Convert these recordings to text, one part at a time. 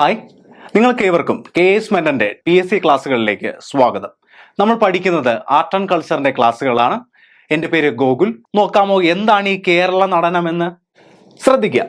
Hi. നിങ്ങൾക്ക് ഏവർക്കും K S മെന്റന്റെ പി എസ് സി ക്ലാസ്സുകളിലേക്ക് സ്വാഗതം. നമ്മൾ പഠിക്കുന്നത് ആർട്ട് ആൻഡ് കൾച്ചറിന്റെ ക്ലാസ്സുകളാണ്. എന്റെ പേര് ഗോകുൽ. നോക്കാമോ എന്താണ് ഈ കേരള നടനമെന്ന്? ശ്രദ്ധിക്കുക.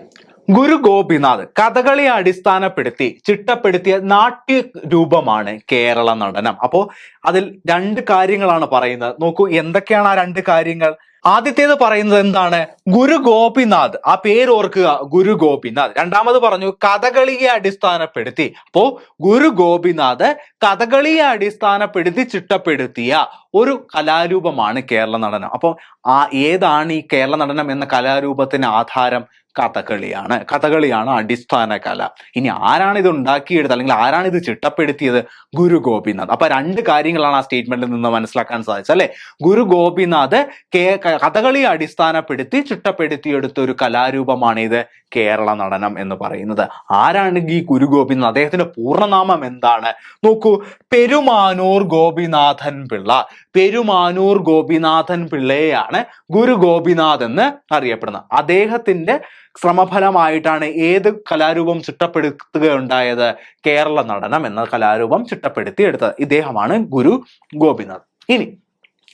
ഗുരു ഗോപിനാഥ് കഥകളിയെ അടിസ്ഥാനപ്പെടുത്തി ചിട്ടപ്പെടുത്തിയ നാട്യ രൂപമാണ് കേരള നടനം. അപ്പോൾ അതിൽ രണ്ട് കാര്യങ്ങളാണ് പറയുന്നത്. നോക്കൂ എന്തൊക്കെയാണ് ആ രണ്ട് കാര്യങ്ങൾ? ആദ്യത്തേത് പറയുന്നത് എന്താണ്? ഗുരു ഗോപിനാഥ്. ആ പേര് ഓർക്കുക. ഗുരു ഗോപിനാഥ്. രണ്ടാമത് പറഞ്ഞു കഥകളിയെ അടിസ്ഥാനപ്പെടുത്തി. അപ്പോ ഗുരു ഗോപിനാഥ് കഥകളിയെ അടിസ്ഥാനപ്പെടുത്തി ചിട്ടപ്പെടുത്തിയ ഒരു കലാരൂപമാണ് കേരള നടനം. അപ്പോൾ ആ ഏതാണ് ഈ കേരള നടനം എന്ന കലാരൂപത്തിന് ആധാരം? കഥകളിയാണ്. കഥകളിയാണ് അടിസ്ഥാന കല. ഇനി ആരാണ് ഇത് ഉണ്ടാക്കിയെടുത്തത്? അല്ലെങ്കിൽ ആരാണ് ഇത് ചിട്ടപ്പെടുത്തിയത്? ഗുരു ഗോപിനാഥ്. അപ്പൊ രണ്ട് കാര്യങ്ങളാണ് ആ സ്റ്റേറ്റ്മെന്റിൽ നിന്ന് മനസ്സിലാക്കാൻ സാധിച്ചത് അല്ലെ? ഗുരു ഗോപിനാഥ് കേ കഥകളിയെ അടിസ്ഥാനപ്പെടുത്തി ചിട്ടപ്പെടുത്തിയെടുത്ത ഒരു കലാരൂപമാണ് ഇത് കേരള നടനം എന്ന് പറയുന്നത്. ആരാണ് ഈ ഗുരു ഗോപിനാഥ് അദ്ദേഹത്തിന്റെ പൂർണനാമം എന്താണ്? നോക്കൂ പെരുമാനൂർ ഗോപിനാഥൻ പിള്ള. പെരുമാനൂർ ഗോപിനാഥൻ പിള്ളയെയാണ് ഗുരു ഗോപിനാഥ് എന്ന് അറിയപ്പെടുന്നത്. അദ്ദേഹത്തിന്റെ ശ്രമഫലമായിട്ടാണ് ഏത് കലാരൂപം ചിട്ടപ്പെടുത്തുകയുണ്ടായത്? കേരള നടനം എന്ന കലാരൂപം ചിട്ടപ്പെടുത്തി എടുത്തത് ഇദ്ദേഹമാണ് ഗുരു ഗോപിനാഥ്. ഇനി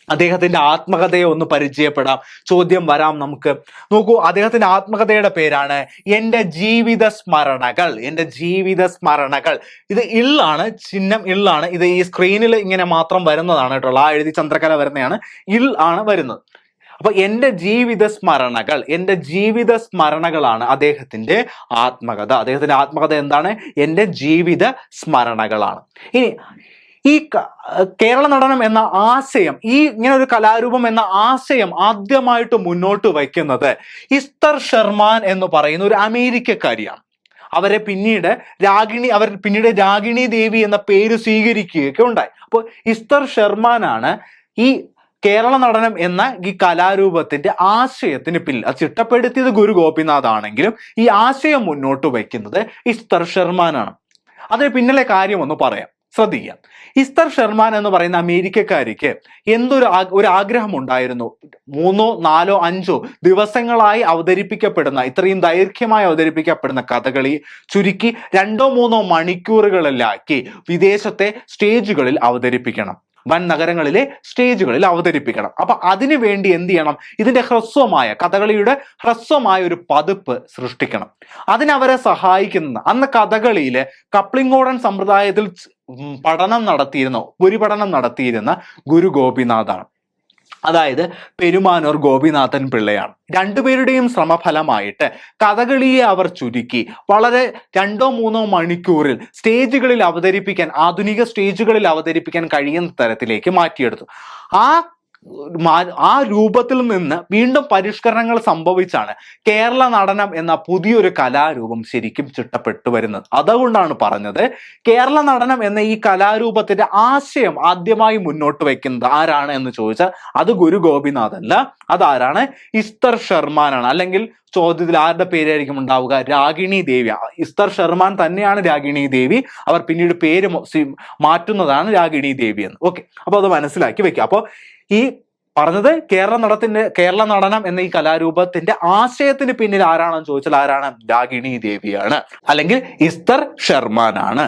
അദ്ദേഹത്തിന്റെ ആത്മകഥയെ ഒന്ന് പരിചയപ്പെടാം. ചോദ്യം വരാം നമുക്ക്. നോക്കൂ അദ്ദേഹത്തിന്റെ ആത്മകഥയുടെ പേരാണ് എന്റെ ജീവിത സ്മരണകൾ എന്റെ ജീവിത സ്മരണകൾ. ഇത് ഇള്ളാണ് ചിഹ്നം ഇള്ളാണ് ഇത് ഈ സ്ക്രീനിൽ ഇങ്ങനെ മാത്രം വരുന്നതാണ് കേട്ടോ. ആ എഴുതി ചന്ദ്രകല വരുന്നതാണ്. ഇൾ ആണ് വരുന്നത്. അപ്പൊ എന്റെ ജീവിത സ്മരണകൾ എന്റെ ജീവിത സ്മരണകളാണ് അദ്ദേഹത്തിന്റെ ആത്മകഥ. അദ്ദേഹത്തിന്റെ ആത്മകഥ എന്താണ്? എന്റെ ജീവിത സ്മരണകളാണ്. ഇനി ഈ കേരള നടനം എന്ന ആശയം ഈ ഇങ്ങനെ ഒരു കലാരൂപം എന്ന ആശയം ആദ്യമായിട്ട് മുന്നോട്ട് വയ്ക്കുന്നത് ഇസ്തർ ഷെർമാൻ എന്ന് പറയുന്ന ഒരു അമേരിക്കക്കാരിയാണ്. അവരെ പിന്നീട് രാഗിണി അവർ പിന്നീട് രാഗിണി ദേവി എന്ന പേര് സ്വീകരിക്കുകയൊക്കെ ഉണ്ടായി. അപ്പോൾ ഇസ്തർ ഷെർമാനാണ് ഈ കേരള നടനം എന്ന ഈ കലാരൂപത്തിന്റെ ആശയത്തിന് പിന്നിൽ അത് ചിട്ടപ്പെടുത്തിയത് ഗുരു ഗോപിനാഥ് ആണെങ്കിലും ഈ ആശയം മുന്നോട്ട് വയ്ക്കുന്നത് ഇസ്തർ ഷെർമാനാണ്. അതിന് പിന്നിലെ കാര്യം ഒന്ന് പറയാം. ശ്രദ്ധിക്കാം. ഇസ്തർ ഷെർമാൻ എന്ന് പറയുന്ന അമേരിക്കക്കാരിക്ക് എന്തൊരു ഒരു ആഗ്രഹം ഉണ്ടായിരുന്നു മൂന്നോ നാലോ അഞ്ചോ ദിവസങ്ങളായി അവതരിപ്പിക്കപ്പെടുന്ന ഇത്രയും ദൈർഘ്യമായി അവതരിപ്പിക്കപ്പെടുന്ന കഥകളി ചുരുക്കി രണ്ടോ മൂന്നോ മണിക്കൂറുകളിലാക്കി വിദേശത്തെ സ്റ്റേജുകളിൽ അവതരിപ്പിക്കണം. വൻ നഗരങ്ങളിലെ സ്റ്റേജുകളിൽ അവതരിപ്പിക്കണം. അപ്പൊ അതിനു വേണ്ടി എന്ത് ചെയ്യണം? ഇതിന്റെ ഹ്രസ്വമായ കഥകളിയുടെ ഹ്രസ്വമായ ഒരു പതിപ്പ് സൃഷ്ടിക്കണം. അതിനവരെ സഹായിക്കുന്ന അന്ന് കഥകളിയിലെ കപ്ലിംഗോടൻ സമ്പ്രദായത്തിൽ പഠനം നടത്തിയിരുന്ന ഉപരിപഠനം നടത്തിയിരുന്ന ഗുരു ഗോപിനാഥാണ്. അതായത് പെരുമാനൂർ ഗോപിനാഥൻ പിള്ളയാണ്. രണ്ടുപേരുടെയും ശ്രമഫലമായിട്ട് കഥകളിയെ അവർ ചുരുക്കി. വളരെ രണ്ടോ മൂന്നോ മണിക്കൂറിൽ സ്റ്റേജുകളിൽ അവതരിപ്പിക്കാൻ ആധുനിക സ്റ്റേജുകളിൽ അവതരിപ്പിക്കാൻ കഴിയുന്ന തരത്തിലേക്ക് മാറ്റിയെടുത്തു. ആ ആ രൂപത്തിൽ നിന്ന് വീണ്ടും പരിഷ്കരണങ്ങൾ സംഭവിച്ചാണ് കേരള നടനം എന്ന പുതിയൊരു കലാരൂപം ശരിക്കും ചിട്ടപ്പെട്ടു വരുന്നത്. അതുകൊണ്ടാണ് പറഞ്ഞത് കേരള നടനം എന്ന ഈ കലാരൂപത്തിന്റെ ആശയം ആദ്യമായി മുന്നോട്ട് വയ്ക്കുന്നത് ആരാണ് എന്ന് ചോദിച്ചാൽ അത് ഗുരു ഗോപിനാഥ് അല്ല അതാരാണ്? ഇസ്തർ ഷർമാനാണ് അല്ലെങ്കിൽ ചോദ്യത്തിൽ ആരുടെ പേരായിരിക്കും ഉണ്ടാവുക? രാഗിണി ദേവി. ഇസ്തർ ഷർമാൻ തന്നെയാണ് രാഗിണി ദേവി. അവർ പിന്നീട് പേര് മാറ്റുന്നതാണ് രാഗിണി ദേവി എന്ന്. ഓക്കെ. അപ്പൊ അത് മനസ്സിലാക്കി വെക്കുക. അപ്പോൾ ഈ പറഞ്ഞത് കേരള നടത്തിന്റെ കേരള നടനം എന്ന ഈ കലാരൂപത്തിന്റെ ആശയത്തിന് പിന്നിൽ ആരാണെന്ന് ചോദിച്ചാൽ ആരാണ്? രാഗിണി ദേവിയാണ്. അല്ലെങ്കിൽ ഇസ്തർ ഷർമാനാണ്.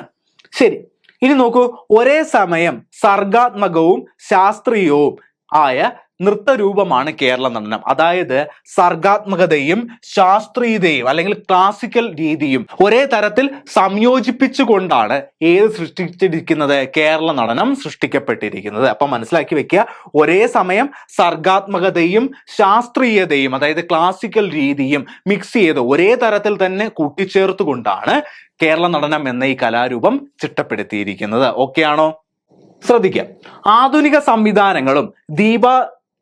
ശരി ഇനി നോക്കൂ. ഒരേ സമയം സർഗാത്മകവും ശാസ്ത്രീയവും ആയ നൃത്തരൂപമാണ് കേരള നടനം. അതായത് സർഗാത്മകതയും ശാസ്ത്രീയതയും അല്ലെങ്കിൽ ക്ലാസിക്കൽ രീതിയും ഒരേ തരത്തിൽ സംയോജിപ്പിച്ചുകൊണ്ടാണ് ഏത് സൃഷ്ടിച്ചിരിക്കുന്നത് കേരള നടനം സൃഷ്ടിക്കപ്പെട്ടിരിക്കുന്നത്. അപ്പൊ മനസ്സിലാക്കി വെക്കുക ഒരേ സമയം സർഗാത്മകതയും ശാസ്ത്രീയതയും അതായത് ക്ലാസിക്കൽ രീതിയും മിക്സ് ചെയ്ത് ഒരേ തരത്തിൽ തന്നെ കൂട്ടിച്ചേർത്തുകൊണ്ടാണ് കേരള നടനം എന്ന ഈ കലാരൂപം ചിട്ടപ്പെടുത്തിയിരിക്കുന്നത്. ഓക്കെ ആണോ? ശ്രദ്ധിക്കുക. ആധുനിക സംവിധാനങ്ങളും ദീപ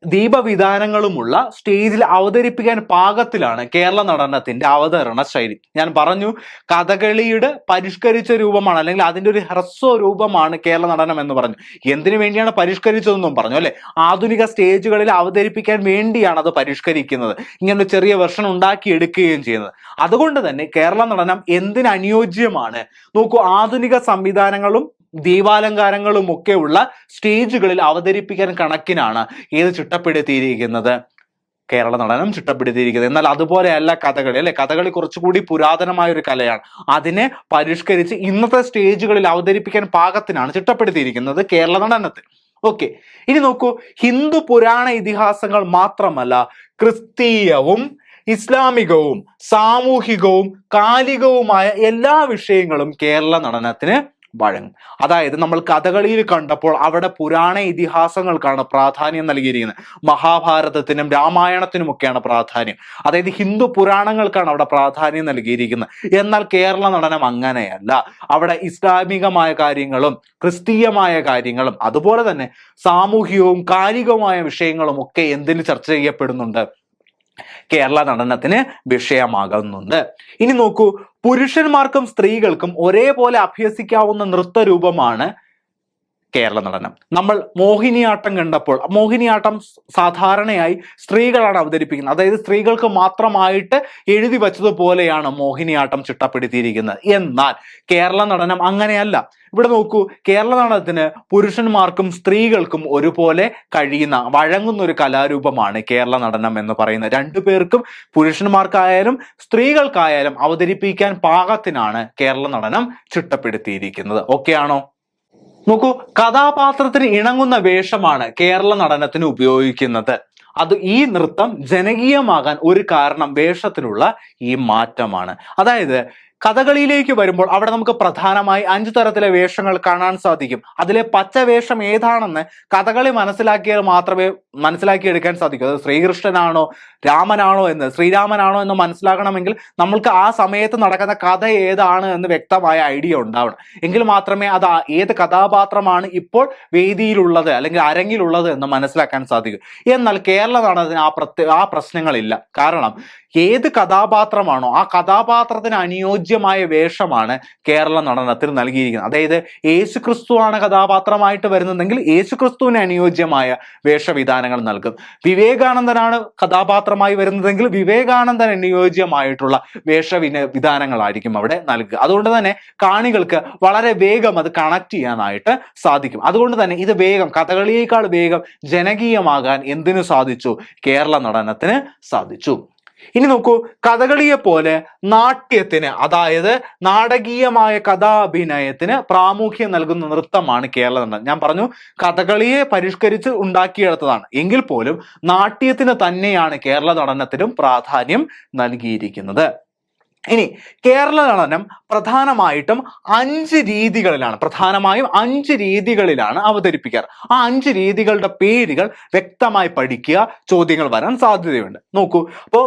ദീപവിധാനങ്ങളുമുള്ള സ്റ്റേജിൽ അവതരിപ്പിക്കാൻ പാകത്തിലാണ് കേരള നടനത്തിന്റെ അവതരണ ശൈലി. ഞാൻ പറഞ്ഞു കഥകളിയുടെ പരിഷ്കരിച്ച രൂപമാണ് അല്ലെങ്കിൽ അതിന്റെ ഒരു ഹ്രസ്വ രൂപമാണ് കേരള നടനം എന്ന് പറഞ്ഞു. എന്തിനു വേണ്ടിയാണ് പരിഷ്കരിച്ചതെന്നും പറഞ്ഞു അല്ലെ? ആധുനിക സ്റ്റേജുകളിൽ അവതരിപ്പിക്കാൻ വേണ്ടിയാണ് അത് പരിഷ്കരിക്കുന്നത്. ഇങ്ങനെ ചെറിയ വെർഷൻ ഉണ്ടാക്കി എടുക്കുകയും ചെയ്യുന്നത്. അതുകൊണ്ട് തന്നെ കേരള നടനം എന്തിനനുയോജ്യമാണ് നോക്കൂ ആധുനിക സംവിധാനങ്ങളും ദീപാലങ്കാരങ്ങളും ഒക്കെ ഉള്ള സ്റ്റേജുകളിൽ അവതരിപ്പിക്കാൻ കണക്കിനാണ് ഏത് ചിട്ടപ്പെടുത്തിയിരിക്കുന്നത്. കേരള നടനം ചിട്ടപ്പെടുത്തിയിരിക്കുന്നത്. എന്നാൽ അതുപോലെയല്ല കഥകളി അല്ലെ? കഥകളി കുറച്ചുകൂടി പുരാതനമായ ഒരു കലയാണ്. അതിനെ പരിഷ്കരിച്ച് ഇന്നത്തെ സ്റ്റേജുകളിൽ അവതരിപ്പിക്കാൻ പാകത്തിനാണ് ചിട്ടപ്പെടുത്തിയിരിക്കുന്നത് കേരള നടനത്തിൽ ഓക്കെ. ഇനി നോക്കൂ. ഹിന്ദു പുരാണ ഇതിഹാസങ്ങൾ മാത്രമല്ല ക്രിസ്തീയവും ഇസ്ലാമികവും സാമൂഹികവും കാലികവുമായ എല്ലാ വിഷയങ്ങളും കേരള നടനത്തിന് വഴങ്ങും. അതായത് നമ്മൾ കഥകളിയിൽ കണ്ടപ്പോൾ അവിടെ പുരാണ ഇതിഹാസങ്ങൾക്കാണ് പ്രാധാന്യം നൽകിയിരിക്കുന്നത്. മഹാഭാരതത്തിനും രാമായണത്തിനുമൊക്കെയാണ് പ്രാധാന്യം. അതായത് ഹിന്ദു പുരാണങ്ങൾക്കാണ് അവിടെ പ്രാധാന്യം നൽകിയിരിക്കുന്നത്. എന്നാൽ കേരള നടനം അങ്ങനെയല്ല. അവിടെ ഇസ്ലാമികമായ കാര്യങ്ങളും ക്രിസ്തീയമായ കാര്യങ്ങളും അതുപോലെ തന്നെ സാമൂഹികവും കാലികവുമായ വിഷയങ്ങളും ഒക്കെ എന്തിന് ചർച്ച ചെയ്യപ്പെടുന്നുണ്ട്? കേരള നടനത്തിന് വിഷയമാകുന്നുണ്ട്. ഇനി നോക്കൂ പുരുഷന്മാർക്കും സ്ത്രീകൾക്കും ഒരേപോലെ അഭ്യസിക്കാവുന്ന നൃത്തരൂപമാണ് കേരള നടനം. നമ്മൾ മോഹിനിയാട്ടം കണ്ടപ്പോൾ മോഹിനിയാട്ടം സാധാരണയായി സ്ത്രീകളാണ് അവതരിപ്പിക്കുന്നത്. അതായത് സ്ത്രീകൾക്ക് മാത്രമായിട്ട് എഴുതി വച്ചതുപോലെയാണ് മോഹിനിയാട്ടം ചിട്ടപ്പെടുത്തിയിരിക്കുന്നത്. എന്നാൽ കേരള നടനം അങ്ങനെയല്ല. ഇവിടെ നോക്കൂ കേരള നടനത്തിന് പുരുഷന്മാർക്കും സ്ത്രീകൾക്കും ഒരുപോലെ കഴിയുന്ന വഴങ്ങുന്ന ഒരു കലാരൂപമാണ് കേരള നടനം എന്ന് പറയുന്നത്. രണ്ടു പേർക്കും പുരുഷന്മാർക്കായാലും സ്ത്രീകൾക്കായാലും അവതരിപ്പിക്കാൻ പാകത്തിനാണ് കേരള നടനം ചിട്ടപ്പെടുത്തിയിരിക്കുന്നത്. ഓക്കെ ആണോ നോക്കൂ കഥാപാത്രത്തിന് ഇണങ്ങുന്ന വേഷമാണ് കേരള നടനത്തിന് ഉപയോഗിക്കുന്നത്. അത് ഈ നൃത്തം ജനകീയമാകാൻ ഒരു കാരണം വേഷത്തിനുള്ള ഈ മാറ്റമാണ്. അതായത് കഥകളിയിലേക്ക് വരുമ്പോൾ അവിടെ നമുക്ക് പ്രധാനമായി അഞ്ചു തരത്തിലെ വേഷങ്ങൾ കാണാൻ സാധിക്കും. അതിലെ പച്ച വേഷം ഏതാണെന്ന് കഥകളി മനസ്സിലാക്കിയാൽ മാത്രമേ മനസ്സിലാക്കിയെടുക്കാൻ സാധിക്കൂ. അത് ശ്രീകൃഷ്ണനാണോ രാമനാണോ എന്ന് ശ്രീരാമനാണോ എന്ന് മനസ്സിലാക്കണമെങ്കിൽ നമ്മൾക്ക് ആ സമയത്ത് നടക്കുന്ന കഥ ഏതാണ് എന്ന് വ്യക്തമായ ഐഡിയ ഉണ്ടാവണം. എങ്കിൽ മാത്രമേ അത് ഏത് കഥാപാത്രമാണ് ഇപ്പോൾ വേദിയിലുള്ളത് അല്ലെങ്കിൽ അരങ്ങിലുള്ളത് എന്ന് മനസ്സിലാക്കാൻ സാധിക്കൂ. എന്നാൽ കേരള നടനത്തിന് ആ പ്രത്യേക ആ പ്രശ്നങ്ങളില്ല. കാരണം ഏത് കഥാപാത്രമാണോ ആ കഥാപാത്രത്തിന് അനുയോജ്യമായ വേഷമാണ് കേരള നടനത്തിന് നൽകിയിരിക്കുന്നത്. അതായത് യേശു ക്രിസ്തുവാണ് കഥാപാത്രമായിട്ട് വരുന്നതെങ്കിൽ യേശു ക്രിസ്തുവിന് അനുയോജ്യമായ വേഷവിധാനങ്ങൾ നൽകും. വിവേകാനന്ദനാണ് കഥാപാത്രമായി വരുന്നതെങ്കിൽ വിവേകാനന്ദൻ അനുയോജ്യമായിട്ടുള്ള വേഷവിന വിധാനങ്ങളായിരിക്കും അവിടെ നൽകുക. അതുകൊണ്ട് തന്നെ കാണികൾക്ക് വളരെ വേഗം അത് കണക്ട് ചെയ്യാനായിട്ട് സാധിക്കും. അതുകൊണ്ട് തന്നെ ഇത് വേഗം കഥകളിയേക്കാൾ വേഗം ജനകീയമാകാൻ എന്തിനു സാധിച്ചു? കേരള നടനത്തിന് സാധിച്ചു. ഇനി നോക്കൂ കഥകളിയെ പോലെ നാട്യത്തിന് അതായത് നാടകീയമായ കഥാഭിനയത്തിന് പ്രാമുഖ്യം നൽകുന്ന നൃത്തമാണ് കേരള നടനം ഞാൻ പറഞ്ഞു കഥകളിയെ പരിഷ്കരിച്ച് ഉണ്ടാക്കിയെടുത്തതാണ്. എങ്കിൽ പോലും നാട്യത്തിന് തന്നെയാണ് കേരള നടനത്തിനും പ്രാധാന്യം നൽകിയിരിക്കുന്നത്. ഇനി കേരള നടനം പ്രധാനമായിട്ടും അഞ്ച് രീതികളിലാണ്. പ്രധാനമായും അഞ്ച് രീതികളിലാണ് അവതരിപ്പിക്കാറ് ആ അഞ്ച് രീതികളുടെ പേരുകൾ വ്യക്തമായി പഠിക്കുക ചോദ്യങ്ങൾ വരാൻ സാധ്യതയുണ്ട്. നോക്കൂ അപ്പോൾ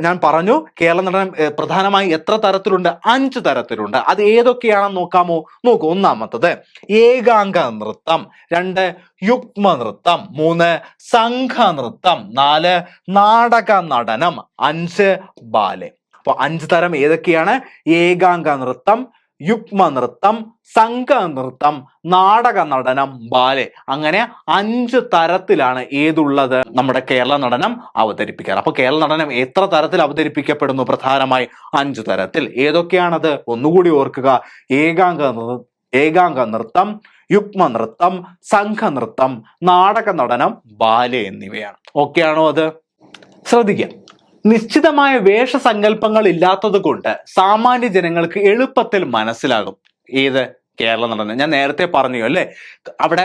ഞാൻ പറഞ്ഞു കേരള നടനം പ്രധാനമായി എത്ര തരത്തിലുണ്ട്? അഞ്ച് തരത്തിലുണ്ട്. അത് ഏതൊക്കെയാണെന്ന് നോക്കാമോ? നോക്കൂ ഒന്നാമത്തത് ഏകാംഗ നൃത്തം രണ്ട് യുഗ്മ നൃത്തം മൂന്ന് സംഘ നൃത്തം നാല് നാടക നടനം അഞ്ച് ബാലെ. അപ്പൊ അഞ്ച് തരം ഏതൊക്കെയാണ്? ഏകാംഗ നൃത്തം യുഗ്മ നൃത്തം സംഘ നൃത്തം നാടക നടനം ബാലെ. അങ്ങനെ അഞ്ച് തരത്തിലാണ് ഏതുള്ളത് നമ്മുടെ കേരള നടനം അവതരിപ്പിക്കാറ്. അപ്പൊ കേരള നടനം എത്ര തരത്തിൽ അവതരിപ്പിക്കപ്പെടുന്നു പ്രധാനമായി? അഞ്ച് തരത്തിൽ. ഏതൊക്കെയാണത്? ഒന്നുകൂടി ഓർക്കുക. ഏകാംഗ ഏകാംഗ നൃത്തം യുഗ്മ നൃത്തം സംഘ നൃത്തം നാടക നടനം ബാലെ എന്നിവയാണ്. ഓക്കെ ആണോ അത്? ശ്രദ്ധിക്കുക. നിശ്ചിതമായ വേഷസങ്കല്പങ്ങൾ ഇല്ലാത്തത് കൊണ്ട് സാമാന്യ ജനങ്ങൾക്ക് എളുപ്പത്തിൽ മനസ്സിലാകും. ഏത്? കേരള നടനം ഞാൻ നേരത്തെ പറഞ്ഞു അല്ലേ? അവിടെ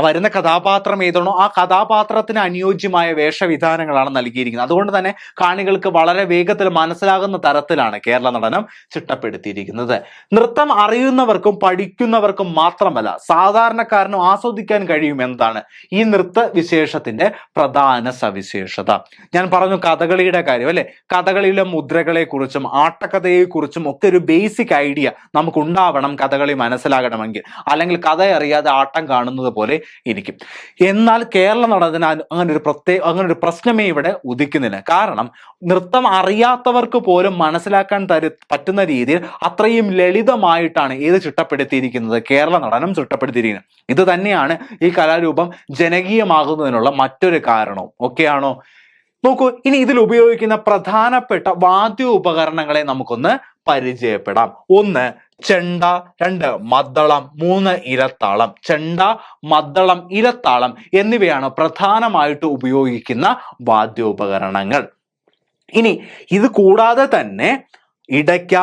വരുന്ന കഥാപാത്രം ഏതാണോ ആ കഥാപാത്രത്തിന് അനുയോജ്യമായ വേഷവിധാനങ്ങളാണ് നൽകിയിരിക്കുന്നത്. അതുകൊണ്ട് തന്നെ കാണികൾക്ക് വളരെ വേഗത്തിൽ മനസ്സിലാകുന്ന തരത്തിലാണ് കേരള നടനം ചിട്ടപ്പെടുത്തിയിരിക്കുന്നത്. നൃത്തം അറിയുന്നവർക്കും പഠിക്കുന്നവർക്കും മാത്രമല്ല സാധാരണക്കാരനും ആസ്വദിക്കാൻ കഴിയും എന്നതാണ് ഈ നൃത്ത വിശേഷത്തിന്റെ പ്രധാന സവിശേഷത. ഞാൻ പറഞ്ഞു കഥകളിയുടെ കാര്യം അല്ലെ? കഥകളിയിലെ മുദ്രകളെ കുറിച്ചും ആട്ടക്കഥയെ കുറിച്ചും ഒക്കെ ഒരു ബേസിക് ഐഡിയ നമുക്ക് ഉണ്ടാവണം കഥകളി മനസ്സിലാകണമെങ്കിൽ അല്ലെങ്കിൽ കഥ അറിയാതെ ആട്ടം കാണുന്നത് പോലെ ഇരിക്കും. എന്നാൽ കേരള നടനത്തിന് അങ്ങനെ ഒരു പ്രത്യേക അങ്ങനെ ഒരു പ്രശ്നമേ ഇവിടെ ഉദിക്കുന്നില്ല. കാരണം നൃത്തം അറിയാത്തവർക്ക് പോലും മനസ്സിലാക്കാൻ തരു പറ്റുന്ന രീതിയിൽ അത്രയും ലളിതമായിട്ടാണ് ഏത് ചിട്ടപ്പെടുത്തിയിരിക്കുന്നത്. കേരള നടനം ചിട്ടപ്പെടുത്തിയിരിക്കുന്നത്. ഇത് തന്നെയാണ് ഈ കലാരൂപം ജനകീയമാകുന്നതിനുള്ള മറ്റൊരു കാരണവും. ഒക്കെയാണോ നോക്കൂ ഇനി ഇതിൽ ഉപയോഗിക്കുന്ന പ്രധാനപ്പെട്ട വാദ്യ ഉപകരണങ്ങളെ നമുക്കൊന്ന് പരിചയപ്പെടാം. ഒന്ന് ചെണ്ട. രണ്ട് മദ്ദളം. മൂന്ന് ഇരത്താളം. ചെണ്ട മദ്ദളം ഇരത്താളം എന്നിവയാണ് പ്രധാനമായിട്ട് ഉപയോഗിക്കുന്ന വാദ്യോപകരണങ്ങൾ. ഇനി ഇത് കൂടാതെ തന്നെ ഇടയ്ക്ക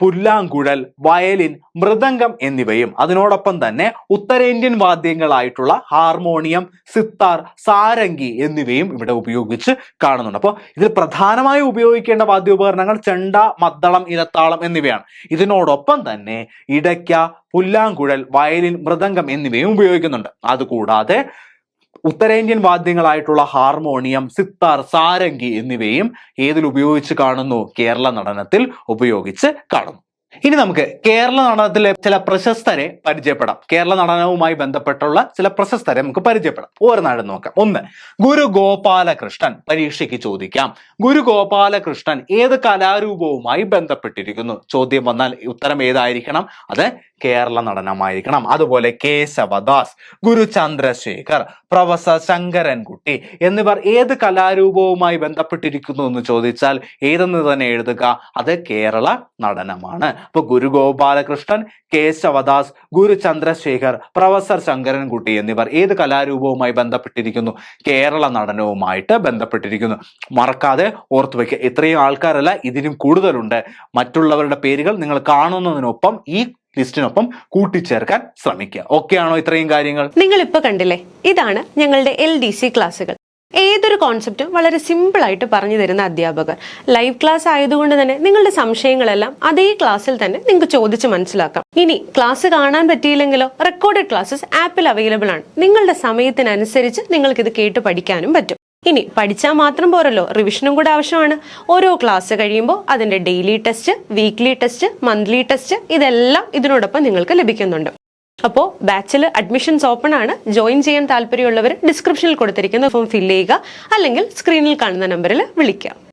പുല്ലാങ്കുഴൽ വയലിൻ മൃദംഗം എന്നിവയും. അതിനോടൊപ്പം തന്നെ ഉത്തരേന്ത്യൻ വാദ്യങ്ങളായിട്ടുള്ള ഹാർമോണിയം സിത്താർ സാരംഗി എന്നിവയും ഇവിടെ ഉപയോഗിച്ച് കാണുന്നുണ്ട്. അപ്പോൾ ഇതിൽ പ്രധാനമായും ഉപയോഗിക്കേണ്ട വാദ്യോപകരണങ്ങൾ ചെണ്ട മദ്ദളം ഇലത്താളം എന്നിവയാണ്. ഇതിനോടൊപ്പം തന്നെ ഇടയ്ക്ക പുല്ലാങ്കുഴൽ വയലിൻ മൃദംഗം എന്നിവയും ഉപയോഗിക്കുന്നുണ്ട്. അതുകൂടാതെ ഉത്തരേന്ത്യൻ വാദ്യങ്ങളായിട്ടുള്ള ഹാർമോണിയം സിത്താർ സാരംഗി എന്നിവയും ഏതിൽ ഉപയോഗിച്ച് കാണുന്നു? കേരള നടനത്തിൽ ഉപയോഗിച്ച് കാണുന്നു. ഇനി നമുക്ക് കേരള നടനത്തിലെ ചില പ്രശസ്തരെ പരിചയപ്പെടാം. കേരള നടനവുമായി ബന്ധപ്പെട്ടുള്ള ചില പ്രശസ്തരെ നമുക്ക് പരിചയപ്പെടാം. ഓരോന്നായിട്ട് നോക്കാം. ഒന്ന് ഗുരു ഗോപാലകൃഷ്ണൻ. പരീക്ഷയ്ക്ക് ചോദിക്കാം. ഗുരു ഗോപാലകൃഷ്ണൻ ഏത് കലാരൂപവുമായി ബന്ധപ്പെട്ടിരിക്കുന്നു? ചോദ്യം വന്നാൽ ഉത്തരം ഏതായിരിക്കണം? അത് കേരള നടനമായിരിക്കണം. അതുപോലെ കേശവദാസ് ഗുരു ചന്ദ്രശേഖർ പ്രൊഫസർ ശങ്കരൻകുട്ടി എന്നിവർ ഏത് കലാരൂപവുമായി ബന്ധപ്പെട്ടിരിക്കുന്നു എന്ന് ചോദിച്ചാൽ ഏതെന്ന് തന്നെ എഴുതുക. അത് കേരള നടനമാണ്. അപ്പൊ ഗുരു ഗോപാലകൃഷ്ണൻ കേശവദാസ് ഗുരു ചന്ദ്രശേഖർ പ്രൊഫസർ ശങ്കരൻകുട്ടി എന്നിവർ ഏത് കലാരൂപവുമായി ബന്ധപ്പെട്ടിരിക്കുന്നു? കേരള നടനവുമായിട്ട് ബന്ധപ്പെട്ടിരിക്കുന്നു. മറക്കാതെ ഓർത്തു വയ്ക്കുക. ഇത്രയും ആൾക്കാരല്ല ഇതിനും കൂടുതലുണ്ട്. മറ്റുള്ളവരുടെ പേരുകൾ നിങ്ങൾ കാണുന്നതിനൊപ്പം ഈ ലിസ്റ്റിനൊപ്പം കൂട്ടിച്ചേർക്കാൻ ശ്രമിക്കുക. ഓക്കെ ആണോ ഇത്രയും കാര്യങ്ങൾ? നിങ്ങൾ ഇപ്പൊ കണ്ടില്ലേ? ഇതാണ് ഞങ്ങളുടെ എൽ ഡി സി ക്ലാസ്സുകൾ. ഏതൊരു കോൺസെപ്റ്റും വളരെ സിമ്പിൾ ആയിട്ട് പറഞ്ഞു തരുന്ന അധ്യാപകർ. ലൈവ് ക്ലാസ് ആയതുകൊണ്ട് തന്നെ നിങ്ങളുടെ സംശയങ്ങളെല്ലാം അതേ ക്ലാസ്സിൽ തന്നെ നിങ്ങൾക്ക് ചോദിച്ച് മനസ്സിലാക്കാം. ഇനി ക്ലാസ് കാണാൻ പറ്റിയില്ലെങ്കിലോ? റെക്കോർഡഡ് ക്ലാസ്സസ് ആപ്പിൽ അവൈലബിൾ ആണ്. നിങ്ങളുടെ സമയത്തിനനുസരിച്ച് നിങ്ങൾക്ക് ഇത് കേട്ട് പഠിക്കാനും പറ്റും. ഇനി പഠിച്ചാൽ മാത്രം പോരല്ലോ. റിവിഷനും കൂടെ ആവശ്യമാണ്. ഓരോ ക്ലാസ് കഴിയുമ്പോൾ അതിന്റെ daily test weekly test monthly test ഇതെല്ലാം ഇതിനോടൊപ്പം നിങ്ങൾക്ക് ലഭിക്കുന്നുണ്ട്. അപ്പോൾ ബാച്ചിൽ അഡ്മിഷൻസ് ഓപ്പൺ ആണ്. ജോയിൻ ചെയ്യാൻ താല്പര്യമുള്ളവർ ഡിസ്ക്രിപ്ഷനിൽ കൊടുത്തിരിക്കുന്ന ഫോം ഫില്ല് ചെയ്യുക. അല്ലെങ്കിൽ സ്ക്രീനിൽ കാണുന്ന നമ്പറിൽ വിളിക്കുക.